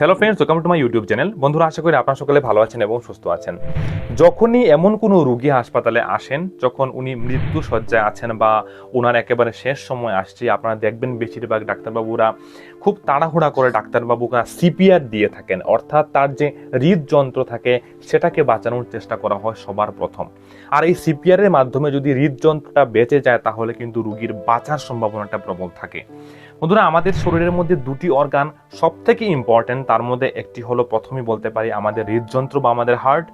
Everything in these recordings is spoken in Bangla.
Hello friends welcome to my YouTube channel বন্ধুরা, আশা করি আপনারা সকলে ভালো আছেন এবং সুস্থ আছেন। যখনই এমন কোনো রুগী হাসপাতালে আসেন, যখন উনি মৃত্যু সজ্জায় আছেন বা ওনার একেবারে শেষ সময় আসছে, আপনারা দেখবেন বেশিরভাগ ডাক্তারবাবুরা খুব তাড়াহুড়া করে ডাক্তারবাবুরা সিপিআর দিয়ে থাকেন। অর্থাৎ তার যে হৃদযন্ত্র থাকে, সেটাকে বাঁচানোর চেষ্টা করা হয় সবার প্রথম। আর এই সিপিআরের মাধ্যমে যদি হৃদযন্ত্রটা বেঁচে যায়, তাহলে কিন্তু রুগীর বাঁচার সম্ভাবনাটা প্রবল থাকে। বন্ধুরা, আমাদের শরীরের মধ্যে দুটি অর্গান সব থেকে ইম্পর্টেন্ট তার মধ্যে একটি হলো প্রথমেই বলতে পারি আমাদের হৃদযন্ত্র বা আমাদের হার্ট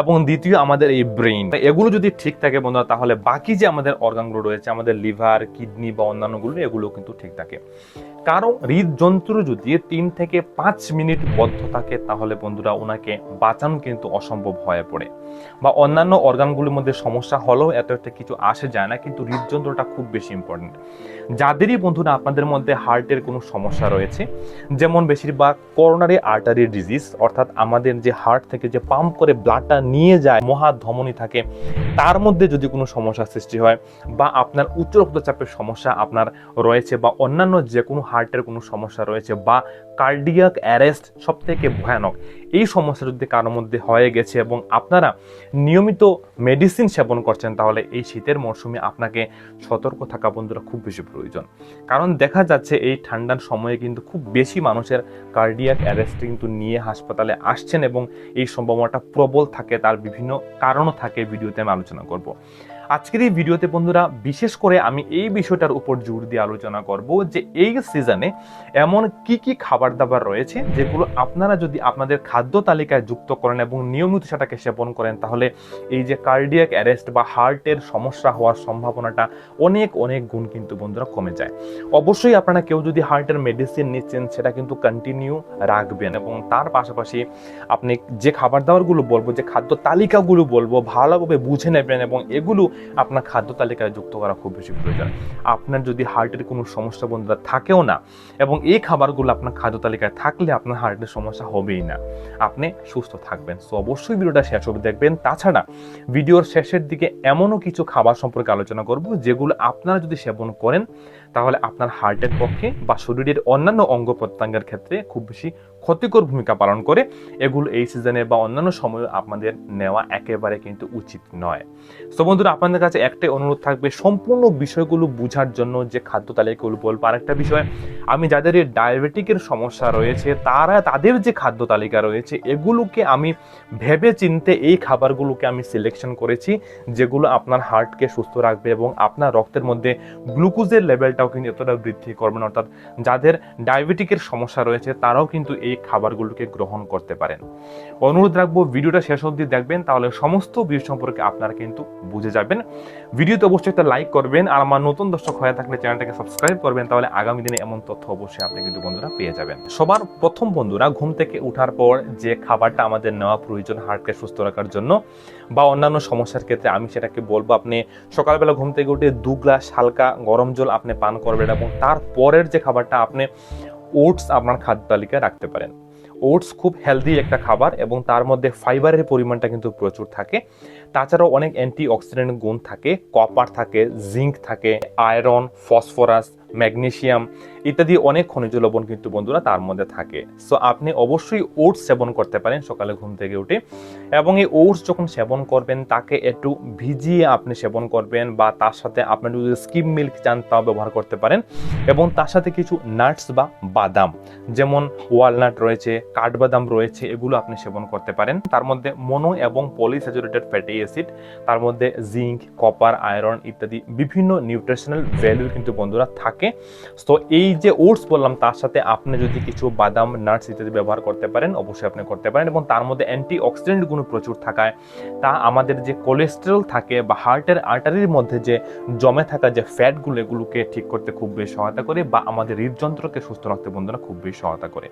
এবং দ্বিতীয় আমাদের এই ব্রেইন এগুলো যদি ঠিক থাকে বন্ধুরা, তাহলে বাকি যে আমাদের অর্গানগুলো রয়েছে, আমাদের লিভার কিডনি বা অন্যান্যগুলো, এগুলো কিন্তু ঠিক থাকে। কারণ হৃদযন্ত্র যদি তিন থেকে পাঁচ মিনিট বদ্ধ থাকে, তাহলে বন্ধুরা, ওনাকে বাঁচানো কিন্তু অসম্ভব হয়ে পড়ে। বা অন্যান্য অর্গানগুলোর মধ্যে সমস্যা হলেও এত একটা কিছু আসে যায় না, কিন্তু হৃদযন্ত্রটা খুব বেশি ইম্পর্টেন্ট যাদেরই বন্ধুরা আপনাদের মধ্যে হার্টের কোনো সমস্যা রয়েছে, যেমন বেশিরভাগ করোনারি আর্টারি ডিজিজ অর্থাৎ আমাদের যে হার্ট থেকে যে পাম্প করে ব্লাডটা নিয়ে যায়, মহা ধমনী থাকে, তার মধ্যে যদি কোনো সমস্যা সৃষ্টি হয় বা আপনার উচ্চ রক্তচাপের সমস্যা আপনার রয়েছে বা অন্যান্য যে কোনো হার্টের কোনো সমস্যা রয়েছে বা কার্ডিয়াক অ্যারেস্ট সব থেকে ভয়ানক। এই সমস্যা যদি কারোর মধ্যে হয়ে গেছে এবং আপনারা নিয়মিত মেডিসিন সেবন করছেন, তাহলে এই শীতের মরশুমে আপনাকে সতর্ক থাকা বন্ধুরা খুব বেশি প্রয়োজন। কারণ দেখা যাচ্ছে এই ঠান্ডার সময়ে কিন্তু খুব বেশি মানুষের কার্ডিয়াক অ্যারেস্ট কিন্তু নিয়ে হাসপাতালে আসছেন এবং এই সম্ভাবনাটা প্রবল থাকে, তার বিভিন্ন কারণও থাকে ভিডিওতে আমি আলোচনা করব। আজকের এই ভিডিওতে বন্ধুরা, বিশেষ করে আমি এই বিষয়টার উপর জোর দিয়ে আলোচনা করব যে এই সিজনে এমন কি কি খাবার দাবার রয়েছে যেগুলো আপনারা যদি আপনাদের খাদ্য তালিকায় যুক্ত করেন এবং নিয়মিত সেটাকে সেবন করেন, তাহলে এই যে কার্ডিয়াক অ্যারেস্ট বা হার্টের সমস্যা হওয়ার সম্ভাবনাটা অনেক অনেক গুণ কিন্তু বন্ধুরা কমে যায়। অবশ্যই আপনারা কেউ যদি হার্টের মেডিসিন নিচ্ছেন, সেটা কিন্তু কন্টিনিউ রাখবেন এবং তার পাশাপাশি আপনি যে খাবার দাবারগুলো বলব, যে খাদ্য তালিকাগুলো বলব, ভালোভাবে বুঝে নেবেন এবং এগুলো আপনার খাদ্য তালিকায় যুক্ত করা খুব বেশি প্রয়োজন। আপনার যদি হার্টের কোনো সমস্যা বন্ধুরা থাকেও না এবং এই খাবারগুলো আপনার খাদ্য তালিকায় থাকলে আপনার হার্টের সমস্যা হবেই না। আপনি সুস্থ থাকবেন। সো অবশ্যই ভিডিওটা শেষ অবধি দেখবেন। তাছাড়া ভিডিওর শেষের দিকে এমনও কিছু খাবার সম্পর্কে আলোচনা করব যেগুলো আপনারা যদি সেবন করেন, তাহলে আপনার হার্টের পক্ষে বা শরীরের অন্যান্য অঙ্গ প্রত্যঙ্গের ক্ষেত্রে খুব বেশি ক্ষতিকর ভূমিকা পালন করে, এগুলো এই সিজনে বা অন্যান্য সময়ে আপনাদের নেওয়া একেবারে কিন্তু উচিত নয়। তো বন্ধুরা, আপনাদের কাছে একটাই অনুরোধ থাকবে, সম্পূর্ণ বিষয়গুলো বোঝার জন্য যে খাদ্য তালিকাগুলো বলব, আরেকটা বিষয়, আমি যাদের ডায়াবেটিকের সমস্যা রয়েছে, তারা তাদের যে খাদ্য তালিকা রয়েছে, এগুলোকে আমি ভেবে চিনতে এই খাবারগুলোকে আমি সিলেকশন করেছি, যেগুলো আপনার হার্টকে সুস্থ রাখবে এবং আপনার রক্তের মধ্যে গ্লুকোজের লেভেলটাও কিন্তু এতটা বৃদ্ধি করবে না। অর্থাৎ যাদের ডায়াবেটিকের সমস্যা রয়েছে, তারাও কিন্তু এই খাবারগুলোকে গ্রহণ করতে পারেন। অনুরোধ রাখব, ভিডিওটা শেষ অবধি দেখবেন, তাহলে সমস্ত বিষয় সম্পর্কে আপনারা কিন্তু বুঝে যাবেন। ভিডিওতে অবশ্যই একটা লাইক করবেন, আর আমার নতুন দর্শক হয়ে থাকলে চ্যানেলটাকে সাবস্ক্রাইব করবেন, তাহলে আগামী দিনে এমন তথ্য অবশ্যই আপনি কিন্তু বন্ধুরা পেয়ে যাবেন। সবার প্রথম বন্ধুরা, ঘুম থেকে ওঠার পর যে খাবারটা আমাদের নেওয়া প্রয়োজন হার্টকে সুস্থ রাখার জন্য, বা অন্যান্য সমস্যার ক্ষেত্রে আমি সেটাকে বলব, আপনি সকালবেলা ঘুম থেকে উঠে দু গ্লাস হালকা গরম জল আপনি পান করবেন, এবং তারপরের যে খাবারটা আপনি ওটস আপনার খাদ্য তালিকায় রাখতে পারেন। ওটস খুব হেলদি একটা খাবার এবং তার মধ্যে ফাইবারের পরিমাণটা কিন্তু প্রচুর থাকে। তাছাড়াও অনেক অ্যান্টি অক্সিডেন্ট গুণ থাকে কপার থাকে জিঙ্ক থাকে আয়রন ফসফরাস ম্যাগনেসিয়াম ইত্যাদি অনেক খনিজ লবণ কিন্তু বন্ধুরা তার মধ্যে থাকে। সো আপনি অবশ্যই ওটস সেবন করতে পারেন সকালে ঘুম থেকে উঠে। এবং এই ওটস যখন সেবন করবেন, তাকে একটু ভিজিয়ে আপনি সেবন করবেন বা তার সাথে আপনি যদি স্কিম মিল্ক চান, তাও ব্যবহার করতে পারেন। এবং তার সাথে কিছু নাটস বা বাদাম, যেমন ওয়ালনাট রয়েছে, কাঠবাদাম রয়েছে, এগুলো আপনি সেবন করতে পারেন। তার মধ্যে মনো এবং পলিস্যাচুরেটেড ফ্যাটি অ্যাসিড, তার মধ্যে জিঙ্ক, কপার, আয়রন ইত্যাদি বিভিন্ন নিউট্রিশনাল ভ্যালু কিন্তু বন্ধুরা থাকে। তো এই যে ওটস বললাম, তার সাথে আপনি যদি কিছু বাদাম নাটস ইত্যাদি ব্যবহার করতে পারেন, অবশ্যই আপনি করতে পারেন এবং তার মধ্যে অ্যান্টি অক্সিডেন্টগুলো প্রচুর থাকায়, তা আমাদের যে কোলেস্টেরল থাকে বা হার্টের আর্টারির মধ্যে যে জমে থাকা যে ফ্যাটগুলো এগুলোকে ঠিক করতে খুব বেশি সহায়তা করে বা আমাদের হৃদযন্ত্রকে সুস্থ রাখতে বন্ধুরা খুব বেশি সহায়তা করে।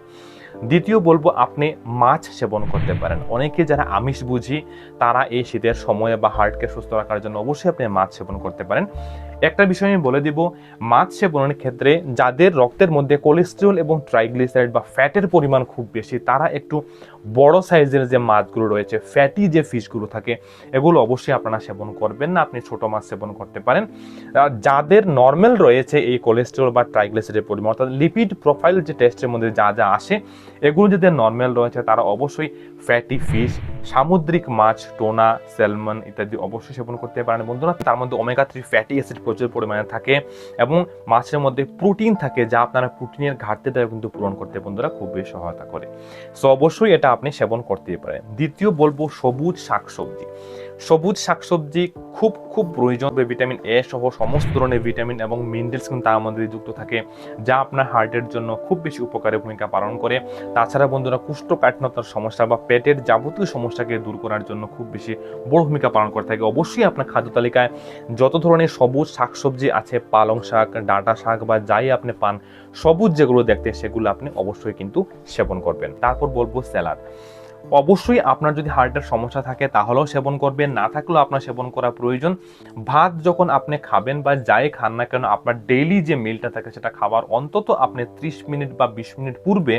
দ্বিতীয় বলব, আপনি মাছ সেবন করতে পারেন। অনেকে যারা আমিষ বুঝি, তারা এই শীতের সময়ে বা হার্টকে সুস্থ রাখার জন্য অবশ্যই আপনি মাছ সেবন করতে পারেন। একটা বিষয় আমি বলে দিব, মাছ সেবনের ক্ষেত্রে যাদের রক্তের মধ্যে কোলেস্ট্রল এবং ট্রাইগ্লিসাইড বা ফ্যাটের পরিমাণ খুব বেশি, তারা একটু বড় সাইজের যে মাছগুলো রয়েছে ফ্যাটি যে ফিশগুলো থাকে, এগুলো অবশ্যই আপনারা সেবন করবেন না, আপনি ছোট মাছ সেবন করতে পারেন। যাদের নর্মাল রয়েছে এই কোলেস্ট্রল বা ট্রাইগ্লিসাইডের পরিমাণ, অর্থাৎ লিপিড প্রোফাইল যে টেস্টের মধ্যে যা যা আসে, এগুলো যাদের নর্মাল রয়েছে, তারা অবশ্যই ফ্যাটি ফিশ সামুদ্রিক মাছ টোনা স্যালমন ইত্যাদি অবশ্যই সেবন করতে পারেন। বন্ধুরা, তার মধ্যে ওমেগা থ্রি ফ্যাটি অ্যাসিড প্রচুর পরিমাণে থাকে এবং মাছের মধ্যে প্রোটিন থাকে, যা আপনারা প্রোটিনের ঘাটতিটাও কিন্তু পূরণ করতে বন্ধুরা খুব বেশি সহায়তা করে। সো অবশ্যই এটা আপনি সেবন করতেই পারেন। দ্বিতীয় বলব সবুজ শাকসবজি। সবুজ শাকসবজি, খুব খুব প্রয়োজন ভিটামিন এ সহ সমস্ত ধরনের ভিটামিন এবং মিনারেলস কিন্তু তার মধ্যে যুক্ত থাকে, যা আপনার হার্টের জন্য খুব বেশি উপকারী ভূমিকা পালন করে। তাছাড়া বন্ধুরা, কুষ্ঠকাঠিন্যতার সমস্যা বা পেটের যাবতীয় সমস্যাকে দূর করার জন্য খুব বেশি বড় ভূমিকা পালন করে থাকে। অবশ্যই আপনার খাদ্য তালিকায় যত ধরনের সবুজ শাকসবজি আছে, পালং শাক, ডাঁটা শাক বা যাই আপনি পান, সবুজ যেগুলো দেখতে, সেগুলো আপনি অবশ্যই কিন্তু সেবন করবেন। তারপর বলব স্যালাড। অবশ্যই আপনার যদি হার্টের সমস্যা থাকে তাহলেও সেবন করবেন, না থাকলেও আপনার সেবন করা প্রয়োজন। ভাত যখন আপনি খাবেন বা যাই খান না কেন, আপনার ডেইলি যে মিলটা থাকে সেটা খাবার অন্তত আপনি ত্রিশ মিনিট বা বিশ মিনিট পূর্বে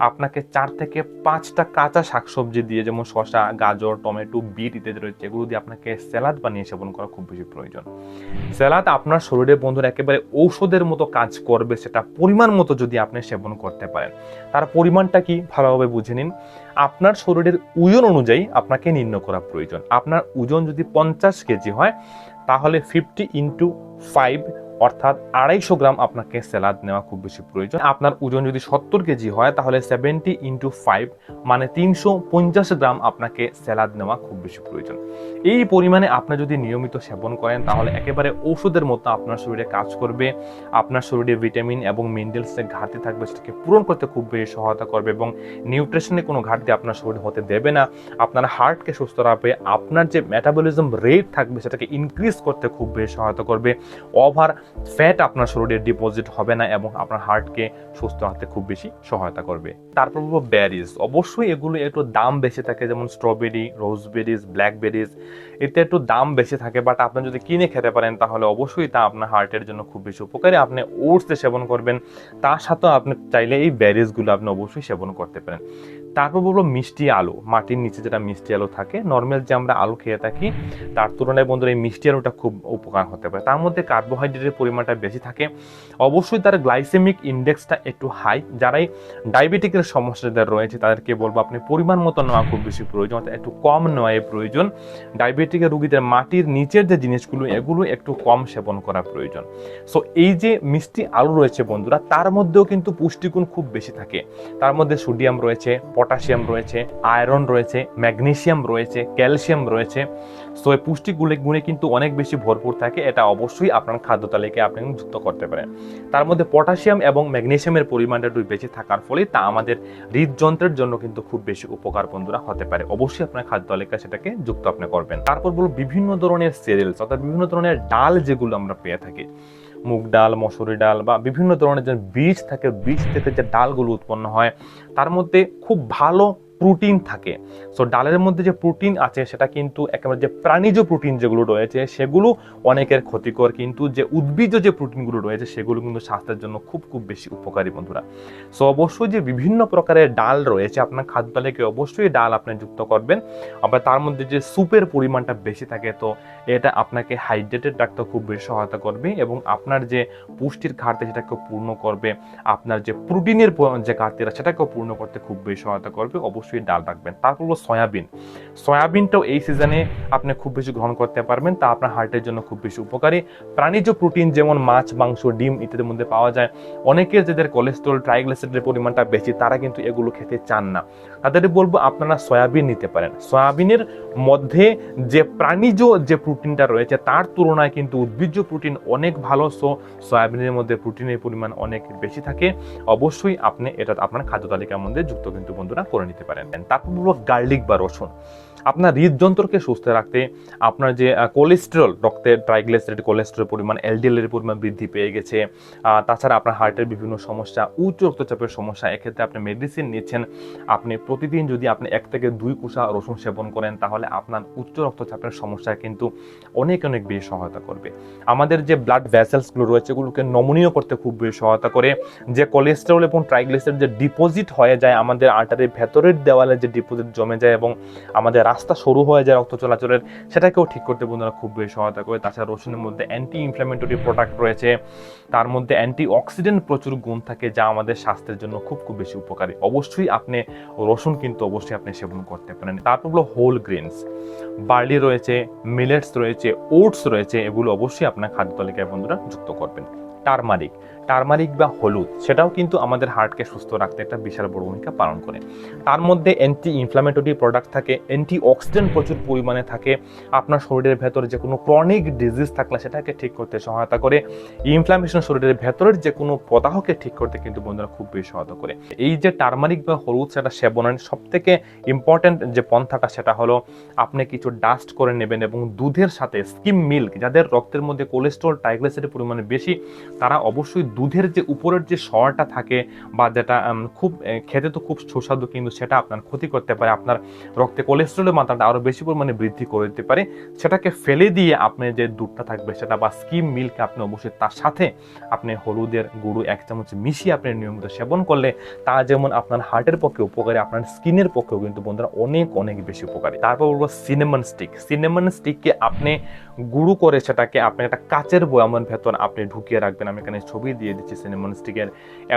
আপনাকে চার থেকে পাঁচটা কাঁচা শাকসবজি দিয়ে, যেমন শসা, গাজর, টমেটো, বিট ইত্যাদি রয়েছে, এগুলো দিয়ে আপনাকে স্যালাদ বানিয়ে সেবন করা খুব বেশি প্রয়োজন। স্যালাদ আপনার শরীরে বন্ধুরা একেবারে ঔষধের মতো কাজ করবে, সেটা পরিমাণ মতো যদি আপনি সেবন করতে পারেন। তার পরিমাণটা কি? ভালোভাবে বুঝে নিন। আপনার শরীরের ওজন অনুযায়ী আপনাকে নির্ণয় করা প্রয়োজন। আপনার ওজন যদি পঞ্চাশ কেজি হয়, তাহলে ফিফটি ইন্টু ফাইভ অর্থাৎ আড়াইশো গ্রাম আপনাকে স্যালাদ নেওয়া খুব বেশি প্রয়োজন। আপনার ওজন যদি সত্তর কেজি হয়, তাহলে সেভেন্টি ইন্টু ফাইভ মানে তিনশো পঞ্চাশ গ্রাম আপনাকে স্যালাদ নেওয়া খুব বেশি প্রয়োজন। এই পরিমাণে আপনি যদি নিয়মিত সেবন করেন, তাহলে একেবারে ওষুধের মতো আপনার শরীরে কাজ করবে। আপনার শরীরে ভিটামিন এবং মিনারেলসের ঘাটতি থাকবে, সেটাকে পূরণ করতে খুব বেশি সহায়তা করবে এবং নিউট্রিশনে কোনো ঘাটতি আপনার শরীরে হতে দেবে না। আপনার হার্টকে সুস্থ রাখবে, আপনার যে মেটাবলিজম রেট থাকবে, সেটাকে ইনক্রিজ করতে খুব বেশি সহায়তা করবে। ওভার ফ্যাট আপনার শরীরে ডিপোজিট হবে না এবং আপনার হার্টকে সুস্থ রাখতে খুব বেশি সহায়তা করবে। তারপর বলব ব্যারিজ অবশ্যই এগুলো একটু দাম বেশি থাকে, যেমন স্ট্রবেরি রোজবেরিজ ব্ল্যাকবেরিজ এতে একটু দাম বেশি থাকে বাট আপনি যদি কিনে খেতে পারেন, তাহলে অবশ্যই তা আপনার হার্টের জন্য খুব বেশি উপকারী। আপনি ওটসে সেবন করবেন, তার সাথেও আপনি চাইলে এই ব্যারিজগুলো আপনি অবশ্যই সেবন করতে পারেন। তারপর বলব মিষ্টি আলু। মাটির নিচে যেটা মিষ্টি আলু থাকে নর্মাল যে আমরা আলু খেয়ে থাকি, তার তুলনায় বন্ধুরা এই মিষ্টি আলুটা খুব উপকার হতে পারে। তার মধ্যে কার্বোহাইড্রেটের পরিমাণটা বেশি থাকে। অবশ্যই তার গ্লাইসেমিক ইন্ডেক্সটা একটু হাই যারাই ডায়াবেটিকের সমস্যা যাদের রয়েছে, তাদেরকে বলব আপনি পরিমাণ মতো নেওয়া খুব বেশি প্রয়োজন, অর্থাৎ একটু কম নেওয়াই প্রয়োজন। ডায়াবেটিকের রুগীদের মাটির নিচের যে জিনিসগুলো, এগুলো একটু কম সেবন করা প্রয়োজন। সো এই যে মিষ্টি আলু রয়েছে বন্ধুরা, তার মধ্যেও কিন্তু পুষ্টিগুণ খুব বেশি থাকে। তার মধ্যে সোডিয়াম রয়েছে পটাশিয়াম রয়েছে আয়রন রয়েছে ম্যাগনেশিয়াম রয়েছে ক্যালসিয়াম রয়েছে। সো এই পুষ্টিগুলি গুণে কিন্তু অনেক বেশি ভরপুর থাকে এটা অবশ্যই আপনার খাদ্য তালিকায় আপনি যুক্ত করতে পারেন। তার মধ্যে পটাশিয়াম এবং ম্যাগনেসিয়ামের পরিমাণটা একটু বেশি থাকার ফলে তা আমাদের হৃদযন্ত্রের জন্য কিন্তু খুব বেশি উপকার বন্ধুরা হতে পারে। অবশ্যই আপনার খাদ্য তালিকায় সেটাকে যুক্ত আপনি করবেন। তারপর বলব বিভিন্ন ধরনের সেরেলস অর্থাৎ বিভিন্ন ধরনের ডাল যেগুলো আমরা পেয়ে থাকি। মুগ ডাল, মসুরি ডাল বা বিভিন্ন ধরনের যে বীজ থাকে, বীজ থেকে যে ডালগুলো উৎপন্ন হয়, তার মধ্যে খুব ভালো প্রোটিন থাকে। সো ডালের মধ্যে যে প্রোটিন আছে, সেটা কিন্তু একেবারে যে প্রাণীজ প্রোটিন যেগুলো রয়েছে, সেগুলো অনেকের ক্ষতিকর, কিন্তু যে উদ্ভিজ্জ যে প্রোটিনগুলো রয়েছে, সেগুলো কিন্তু স্বাস্থ্যের জন্য খুব খুব বেশি উপকারী বন্ধুরা। সো অবশ্যই যে বিভিন্ন প্রকারের ডাল রয়েছে, আপনার খাদ্য তালিকায় অবশ্যই ডাল আপনি যুক্ত করবেন। আবার তার মধ্যে যে সুপের পরিমাণটা বেশি থাকে, তো এটা আপনাকে হাইড্রেটেড রাখতে খুব বেশি সহায়তা করবে এবং আপনার যে পুষ্টির ঘাটতি সেটাকে পূর্ণ করবে। আপনার যে প্রোটিনের যে ঘাটতিটা, সেটাকেও পূর্ণ করতে খুব বেশি সহায়তা করবে। অবশ্যই ডাল রাখবেন। তারপর হলো সয়াবিন। সয়াবিনটাও এই সিজনে আপনি খুব বেশি গ্রহণ করতে পারবেন। তা আপনার হার্টের জন্য খুব বেশি উপকারী। প্রাণীজ প্রোটিন যেমন মাছ, মাংস, ডিম ইত্যাদির মধ্যে পাওয়া যায়, অনেকের যাদের কোলেস্ট্রল ট্রাইগ্লিসাইডের পরিমাণটা বেশি, তারা কিন্তু এগুলো খেতে চান না। তাদের বলব আপনারা সয়াবিন নিতে পারেন। সয়াবিনের মধ্যে যে প্রাণীজ যে প্রোটিনটা রয়েছে, তার তুলনায় কিন্তু উদ্ভিজ্জ প্রোটিন অনেক ভালো। সো সয়াবিনের মধ্যে প্রোটিনের পরিমাণ অনেক বেশি থাকে। অবশ্যই আপনি এটা আপনার খাদ্য তালিকার মধ্যে যুক্ত কিন্তু বন্ধুরা করে নিতে পারেন। তারপর বলব গার্লিক বা রসুন। আপনার হৃদযন্ত্রকে সুস্থ রাখতে আপনার যে কোলেস্টেরল রক্তে ট্রাইগ্লিসাইড কোলেস্টেরল পরিমাণ এলডিএল এর পরিমাণ বৃদ্ধি পেয়ে গেছে। তাছাড়া আপনার হার্টের বিভিন্ন সমস্যা, উচ্চ রক্তচাপের সমস্যা, এক্ষেত্রে আপনি মেডিসিন নিচ্ছেন। আপনি প্রতিদিন যদি আপনি এক থেকে দুই কুষা রসুন সেবন করেন, তাহলে আপনার উচ্চ রক্তচাপের সমস্যা কিন্তু অনেক অনেক বেশি সহায়তা করবে। আমাদের যে ব্লাড ভ্যাসেলসগুলো রয়েছে, এগুলোকে নমনীয় করতে খুব বেশি সহায়তা করে। যে কোলেস্টেরল এবং ট্রাইগ্লিসাইড যে ডিপোজিট হয়ে যায়, আমাদের আর্টারির ভেতরের দেওয়ালে যে ডিপোজিট জমে যায় এবং আমাদের রাস্তা সরু হয়ে যায় রক্ত চলাচলের, সেটাকেও ঠিক করতে বন্ধুরা খুব বেশি সহায়তা করে। তাছাড়া রসুনের মধ্যে অ্যান্টি ইনফ্ল্যামেটরি প্রোডাক্ট রয়েছে। তার মধ্যে অ্যান্টি অক্সিডেন্ট প্রচুর গুণ থাকে, যা আমাদের স্বাস্থ্যের জন্য খুব খুব বেশি উপকারী। অবশ্যই আপনি রসুন কিন্তু অবশ্যই আপনি সেবন করতে পারেন। তারপর হলো হোল গ্রেনস বার্লি রয়েছে মিলেটস রয়েছে ওটস রয়েছে, এগুলো অবশ্যই আপনার খাদ্য তালিকায় বন্ধুরা যুক্ত করবেন। টারমারিক টারমারিক বা হলুদ, সেটাও কিন্তু আমাদের হার্টকে সুস্থ রাখতে একটা বিশাল বড় ভূমিকা পালন করে। তার মধ্যে অ্যান্টি ইনফ্লামেটরি প্রোডাক্ট থাকে অ্যান্টি অক্সিডেন্ট প্রচুর পরিমাণে থাকে, আপনার শরীরের ভেতরে যে কোনো ক্রনিক ডিজিজ থাকলে সেটাকে ঠিক করতে সহায়তা করে ইনফ্লামেশন শরীরের ভেতরের যে কোনো প্রদাহকে ঠিক করতে কিন্তু বন্ধুরা খুব বেশি সহায়তা করে। এই যে টার্মারিক বা হলুদ, সেটা সেবনের সব থেকে ইম্পর্ট্যান্ট যে পন্থাটা সেটা হলো আপনি কিছু ডাস্ট করে নেবেন এবং দুধের সাথে স্কিম মিল্ক যাদের রক্তের মধ্যে কোলেস্ট্রল ট্রাইগ্লিসাইডের পরিমাণে বেশি, তারা অবশ্যই দুধের যে উপরের যে স্বরটা থাকে বা যেটা খুব খেতে তো খুব সুস্বাদু, কিন্তু সেটা আপনার ক্ষতি করতে পারে, আপনার রক্তে কোলেস্ট্রলের মাত্রাটা আরও বেশি পরিমাণে বৃদ্ধি করে দিতে পারে। সেটাকে ফেলে দিয়ে আপনি যে দুধটা থাকবে সেটা বা স্কিম মিল্ক আপনি অবশ্যই তার সাথে আপনি হলুদের গুঁড়ো এক চামচ মিশিয়ে আপনি নিয়মিত সেবন করলে তা যেমন আপনার হার্টের পক্ষে উপকারী, আপনার স্কিনের পক্ষেও কিন্তু বন্ধুরা অনেক অনেক বেশি উপকারী। তারপর বলব সিনেমন স্টিক সিনেমন স্টিককে আপনি গুঁড়ো করে সেটাকে আপনি একটা কাচের বয়ামের ভেতর আপনি ঢুকিয়ে রাখবেন। আমি এখানে ছবি দিয়ে দিচ্ছি সিনেমন স্টিকের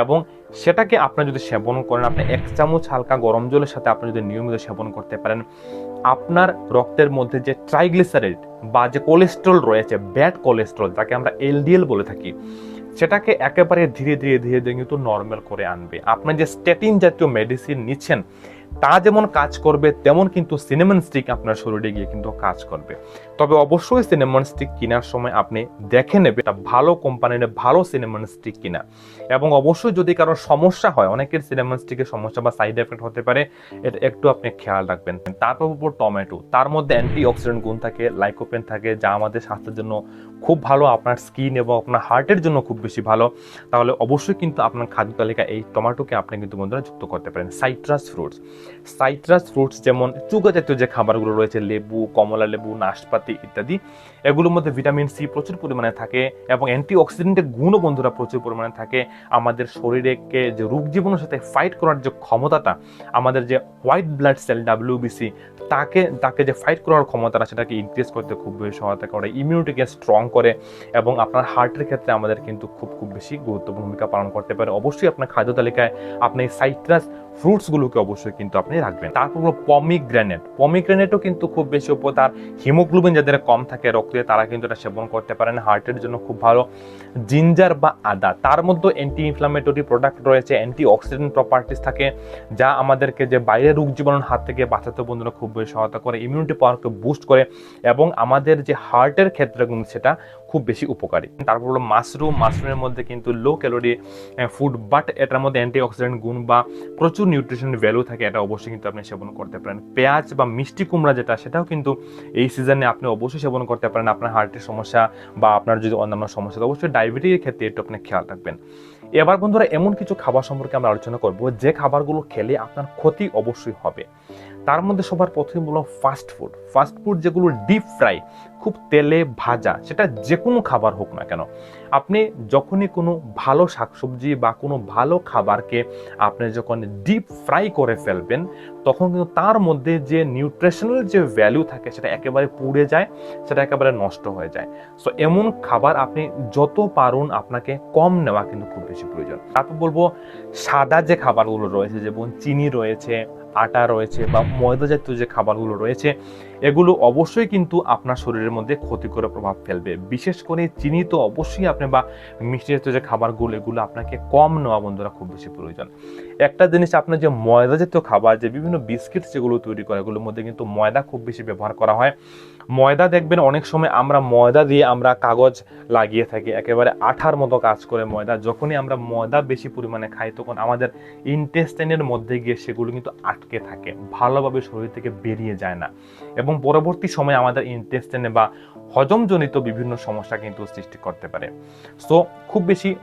এবং সেটাকে আপনি যদি সেবন করেন, আপনি এক চামচ হালকা গরম জলের সাথে আপনি যদি নিয়মিত সেবন করতে পারেন, আপনার রক্তের মধ্যে যে ট্রাইগ্লিসারাইড বা যে কোলেস্ট্রল রয়েছে ব্যাড কোলেস্ট্রল যাকে আমরা এলডিএল বলে থাকি, সেটাকে একেবারে ধীরে ধীরে ধীরে ধীরে কিন্তু নর্মাল করে আনবে। আপনার যে স্টেটিন জাতীয় মেডিসিন নিচ্ছেন, তা যেমন কাজ করবে, তেমন কিন্তু সিনেমন স্টিক আপনার শরীরে গিয়ে কিন্তু কাজ করবে। তবে অবশ্যই সিনেমন স্টিক কেনার সময় আপনি দেখে নেবে এটা ভালো কোম্পানির ভালো সিনেমন স্টিক কিনা। এবং অবশ্যই যদি কারও সমস্যা হয়, অনেকের সিনেমন স্টিকের সমস্যা বা সাইড এফেক্ট হতে পারে, এটা একটু আপনি খেয়াল রাখবেন। তারপর উপর টমেটো। তার মধ্যে অ্যান্টি অক্সিডেন্ট গুণ থাকে, লাইকোপেন থাকে, যা আমাদের স্বাস্থ্যের জন্য খুব ভালো, আপনার স্কিন এবং আপনার হার্টের জন্য খুব বেশি ভালো। তাহলে অবশ্যই কিন্তু আপনার খাদ্য তালিকা এই টমেটোকে আপনি কিন্তু বন্ধুরা যুক্ত করতে পারেন। Citrus fruits. সাইট্রাস ফ্রুটস যেমন চুগা জাতীয় যে খাবারগুলো রয়েছে, লেবু কমলা লেবু নাশপাতি ইত্যাদি এগুলোর মধ্যে ভিটামিন সি প্রচুর পরিমাণে থাকে এবং অ্যান্টি অক্সিডেন্টের গুণও বন্ধুরা প্রচুর পরিমাণে থাকে। আমাদের শরীরেকে যে রোগ জীবনের সাথে ফাইট করার যে ক্ষমতাটা, আমাদের যে হোয়াইট ব্লাড সেল ডাব্লিউবিসি তাকে তাকে যে ফাইট করার ক্ষমতাটা, সেটাকে ইনক্রিজ করতে খুব বেশি সহায়তা করে ইমিউনিটিকে স্ট্রং করে এবং আপনার হার্টের ক্ষেত্রে আমাদের কিন্তু খুব খুব বেশি গুরুত্বপূর্ণ ভূমিকা পালন করতে পারে। অবশ্যই আপনার খাদ্য তালিকায় আপনি সাইট্রাস ফ্রুটসগুলোকে অবশ্যই কিন্তু আপনি রাখবেন। তারপর হলো পমিগ্রেনেট পমিগ্রেনেটও কিন্তু খুব বেশি উপকার। হিমোগ্লোবিন যাদের কম থাকে রক্তে, তারা কিন্তু এটা সেবন করতে পারেন। হার্টের জন্য খুব ভালো। জিঞ্জার বা আদা। তার মধ্যে অ্যান্টি ইনফ্লামেটরি প্রোডাক্ট রয়েছে। অ্যান্টি অক্সিডেন্ট প্রপার্টিস থাকে, যা আমাদেরকে যে বাইরের রোগ জীবাণুর হাত থেকে বাঁচাতে বন্ধুরা খুব বেশি সহায়তা করে ইমিউনিটি পাওয়ারকে বুস্ট করে এবং আমাদের যে হার্টের ক্ষেত্রে কিন্তু সেটা খুব বেশি উপকারী। তারপর হলো মাশরুম, মাশরুমের মধ্যে কিন্তু লো ক্যালোরি ফুড বাট এটার মধ্যে অ্যান্টি অক্সিডেন্ট গুণ বা প্রচুর নিউট্রিশন ভ্যালু থাকে, এটা অবশ্যই কিন্তু আপনি সেবন করতে পারেন। পেঁয়াজ বা মিষ্টি কুমড়া যেটা, সেটাও কিন্তু এই সিজনে আপনি অবশ্যই সেবন করতে পারেন। আপনার হার্টের সমস্যা বা আপনার যদি অন্যান্য সমস্যা অবশ্যই ডায়াবেটিসের ক্ষেত্রে একটু আপনি খেয়াল রাখবেন। এবার বন্ধুরা, এমন কিছু খাবার সম্পর্কে আমরা আলোচনা করব। যে খাবারগুলো খেলে আপনার ক্ষতি অবশ্যই হবে। তার মধ্যে সবার প্রথম বললাম ফাস্ট ফুড ফাস্ট ফুড যেগুলো ডিপ ফ্রাই খুব তেলে ভাজা, সেটা যে কোনো খাবার হোক না কেন। আপনি যখনই কোনো ভালো শাকসবজি বা কোনো ভালো খাবারকে আপনি যখন ডিপ ফ্রাই করে ফেলবেন, তখন কিন্তু তার মধ্যে যে নিউট্রিশনাল যে ভ্যালু থাকে সেটা একেবারে পুড়ে যায়, সেটা একেবারে নষ্ট হয়ে যায়। সো এমন খাবার আপনি যত পারুন আপনাকে কম নেওয়া কিন্তু খুব বেশি প্রয়োজন। তারপর বলব, সাদা যে খাবারগুলো রয়েছে, যেমন চিনি রয়েছে আটা রয়েছে বা ময়দা জাতীয় যে খাবারগুলো রয়েছে, এগুলো অবশ্যই কিন্তু আপনার শরীরের মধ্যে ক্ষতিকর প্রভাব ফেলবে। বিশেষ করে চিনি তো অবশ্যই আপনি বা মিষ্টি জাতীয় যে খাবারগুলো, এগুলো আপনাকে কম নেওয়া বন্ধুরা খুব বেশি প্রয়োজন। একটা জিনিস আপনার যে ময়দা জাতীয় খাবার, যে বিভিন্ন বিস্কিট যেগুলো তৈরি করে, এগুলোর মধ্যে কিন্তু ময়দা খুব বেশি ব্যবহার করা হয়। ময়দা দেখবেন অনেক সময় আমরা ময়দা দিয়ে আমরা কাগজ লাগিয়ে থাকি, একেবারে আঠার মতো কাজ করে ময়দা। যখনই আমরা ময়দা বেশি পরিমাণে খাই, তখন আমাদের ইন্টেস্টাইনের মধ্যে গিয়ে সেগুলো কিন্তু আটকে থাকে, ভালোভাবে শরীর থেকে বেরিয়ে যায় না। এবং পরবর্তী সময়ে আমাদের ইন্টেস্টাইনে বা হজমজনিত বিভিন্ন সমস্যা কিন্তু সৃষ্টি করতে পারে। সো খুব বেশি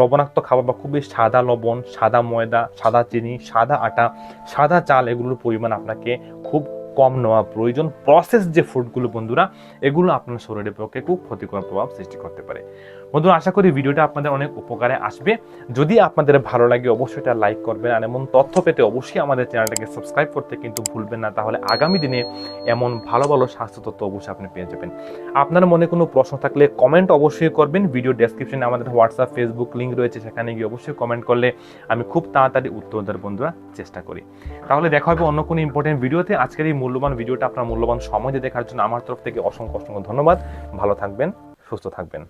লবণাক্ত খাবার বা খুব বেশি সাদা লবণ, সাদা ময়দা, সাদা চিনি, সাদা আটা, সাদা চাল, এগুলোর পরিমাণ আপনাকে খুব কম নেওয়া প্রয়োজন। প্রসেস যে ফুডগুলো বন্ধুরা, এগুলো আপনার শরীরের পক্ষে খুব ক্ষতিকর প্রভাব সৃষ্টি করতে পারে। বন্ধুরা, আশা করি ভিডিওটা আপনাদের অনেক উপকারে আসবে। যদি আপনাদের ভালো লাগে, অবশ্যই এটা লাইক করবেন, আর এমন তথ্য পেতে অবশ্যই আমাদের চ্যানেলটাকে সাবস্ক্রাইব করতে কিন্তু ভুলবেন না। তাহলে আগামী দিনে এমন ভালো ভালো স্বাস্থ্য তথ্য অবশ্যই আপনি পেয়ে যাবেন। আপনার মনে কোনো প্রশ্ন থাকলে কমেন্ট অবশ্যই করবেন। ভিডিও ডেসক্রিপশনে আমাদের হোয়াটসঅ্যাপ ফেসবুক লিঙ্ক রয়েছে, সেখানে গিয়ে অবশ্যই কমেন্ট করলে আমি খুব তাড়াতাড়ি উত্তর দেওয়ার বন্ধুরা চেষ্টা করি। তাহলে দেখা হবে অন্য কোনো ইম্পর্টেন্ট ভিডিওতে আজকের এই মূল্যবান ভিডিওটা আপনার মূল্যবান সময় দিয়ে দেখার জন্য আমার তরফ থেকে অসংখ্য অসংখ্য ধন্যবাদ। ভালো থাকবেন, সুস্থ থাকবেন।